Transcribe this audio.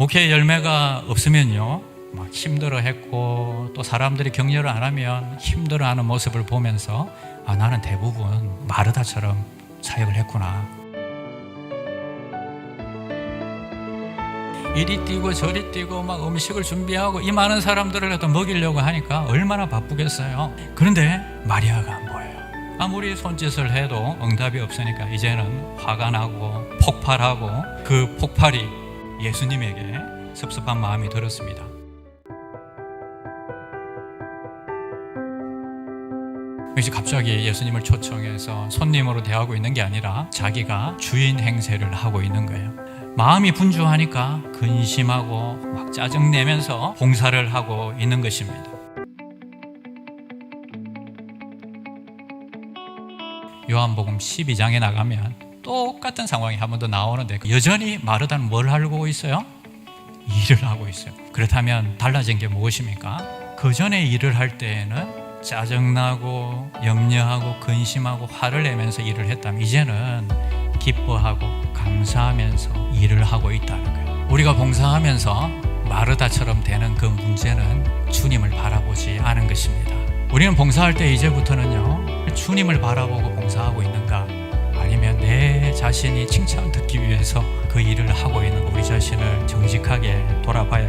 목회 열매가 없으면요. 막 힘들어했고 또 사람들이 격려를 안 하면 힘들어하는 모습을 보면서 아 나는 대부분 마르다처럼 사역을 했구나. 이리 뛰고 저리 뛰고 막 음식을 준비하고 이 많은 사람들을 갖다 먹이려고 하니까 얼마나 바쁘겠어요. 그런데 마리아가 안 보여요. 아무리 손짓을 해도 응답이 없으니까 이제는 화가 나고 폭발하고 그 폭발이 예수님에게 섭섭한 마음이 들었습니다. 그래서 갑자기 예수님을 초청해서 손님으로 대하고 있는 게 아니라 자기가 주인 행세를 하고 있는 거예요. 마음이 분주하니까 근심하고 막 짜증내면서 봉사를 하고 있는 것입니다. 요한복음 12장에 나가면 똑같은 상황이 한 번 더 나오는데 여전히 마르다는 뭘 하고 있어요? 일을 하고 있어요. 그렇다면 달라진 게 무엇입니까? 그 전에 일을 할 때에는 짜증나고 염려하고 근심하고 화를 내면서 일을 했다면 이제는 기뻐하고 감사하면서 일을 하고 있다는 거예요. 우리가 봉사하면서 마르다처럼 되는 그 문제는 주님을 바라보지 않은 것입니다. 우리는 봉사할 때 이제부터는요, 주님을 바라보고 봉사하고 내 자신이 칭찬 듣기 위해서 그 일을 하고 있는 우리 자신을 정직하게 돌아봐야겠습니다.